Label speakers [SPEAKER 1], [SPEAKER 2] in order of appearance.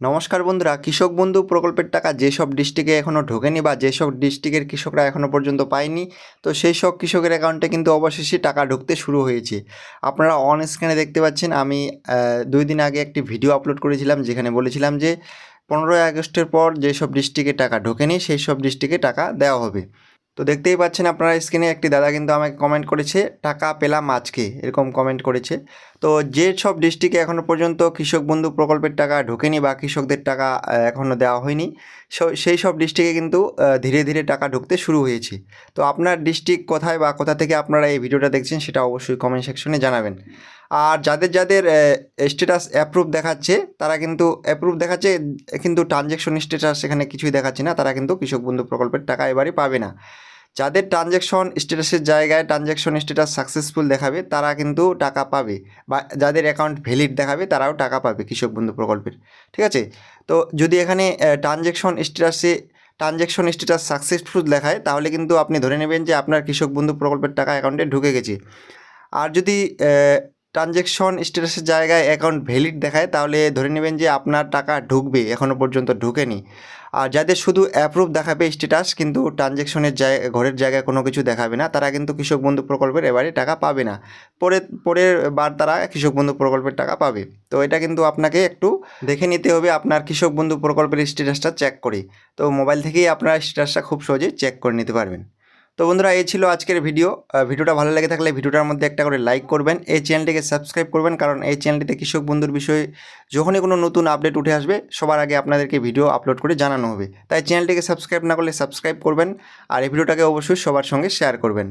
[SPEAKER 1] নমস্কার বন্ধুরা, কৃষক বন্ধু প্রকল্পের টাকা যেসব ডিস্ট্রিক্টে এখনও ঢোকেনি বা যেসব ডিস্ট্রিক্টের কৃষকরা এখনও পর্যন্ত পায়নি, তো সেই সব কৃষকের অ্যাকাউন্টে কিন্তু অবশেষে টাকা ঢুকতে শুরু হয়েছে। আপনারা অন স্ক্রিনে দেখতে পাচ্ছেন, আমি দুই দিন আগে একটি ভিডিও আপলোড করেছিলাম, যেখানে বলেছিলাম যে, পনেরোই আগস্টের পর যেসব ডিস্ট্রিক্টে টাকা ঢোকেনি, সেই সব ডিস্ট্রিক্টে টাকা দেওয়া হবে। তো দেখতেই পাচ্ছেন আপনারা স্ক্রিনে একটি দাদা কিন্তু আমাকে কমেন্ট করেছে, টাকা পেলাম আজকে। এরকম কমেন্ট করেছে। তো যে সব ডিস্ট্রিক্টে এখনও পর্যন্ত কৃষক বন্ধু প্রকল্পের টাকা ঢোকেনি বা কৃষকদের টাকা এখনও দেওয়া হয়নি সেই সব ডিস্ট্রিক্টে কিন্তু ধীরে ধীরে টাকা ঢুকতে শুরু হয়েছে। তো আপনার ডিস্ট্রিক্ট কোথায় বা কোথা থেকে আপনারা এই ভিডিওটা দেখছেন সেটা অবশ্যই কমেন্ট সেকশনে জানাবেন। আর যাদের যাদের স্ট্যাটাস অ্যাপ্রুভ দেখাচ্ছে, তারা কিন্তু অ্যাপ্রুভ দেখাচ্ছে, কিন্তু ট্রানজ্যাকশন স্ট্যাটাস এখানে কিছুই দেখাচ্ছে না, তারা কিন্তু কৃষক বন্ধু প্রকল্পের টাকা এবারে পাবে না। যাদের ট্রানজ্যাকশন স্ট্যাটাসের জায়গায় ট্রানজ্যাকশন স্ট্যাটাস সাকসেসফুল দেখাবে, তারা কিন্তু টাকা পাবে। বা যাদের অ্যাকাউন্ট ভ্যালিড দেখাবে, তারাও টাকা পাবে কৃষক বন্ধু প্রকল্পের। ঠিক আছে? তো যদি এখানে ট্রানজ্যাকশন স্ট্যাটাসে ট্রানজ্যাকশন স্ট্যাটাস সাকসেসফুল দেখায়, তাহলে কিন্তু আপনি ধরে নেবেন যে আপনার কৃষক বন্ধু প্রকল্পের টাকা অ্যাকাউন্টে ঢুকে গেছে। আর যদি ট্রানজ্যাকশন স্ট্যাটাসের জায়গায় অ্যাকাউন্ট ভ্যালিড দেখায়, তাহলে ধরে নেবেন যে আপনার টাকা ঢুকবে এখনও পর্যন্ত ঢুকেনি। আর যাদের শুধু অ্যাপ্রুভ দেখাবে স্ট্যাটাস কিন্তু ট্রানজ্যাকশনের জায়গা ঘরের জায়গায় কোনো কিছু দেখাবে না, তারা কিন্তু কৃষক বন্ধু প্রকল্পের এবারে টাকা পাবে না। পরে, পরের বার তারা কৃষক বন্ধু প্রকল্পের টাকা পাবে। তো এটা কিন্তু আপনাকে একটু দেখে নিতে হবে আপনার কৃষক বন্ধু প্রকল্পের স্ট্যাটাসটা চেক করে। তো মোবাইল থেকেই আপনার স্ট্যাটাসটা খুব সহজে চেক করে নিতে পারবেন। তো বন্ধুরা, এই ছিল আজকের ভিডিও। ভিডিওটা ভালো লেগে থাকলে ভিডিওটার মধ্যে একটা করে লাইক করবেন। এই চ্যানেলটিকে সাবস্ক্রাইব করবেন, কারণ এই চ্যানেলটিতে কৃষক বন্ধুর বিষয়ে যখনই কোনো নতুন আপডেট উঠে আসবে, সবার আগে আপনাদেরকে ভিডিও আপলোড করে জানানো হবে। তাই চ্যানেলটিকে সাবস্ক্রাইব না করলে সাবস্ক্রাইব করবেন, আর এই ভিডিওটাকে অবশ্যই সবার সঙ্গে শেয়ার করবেন।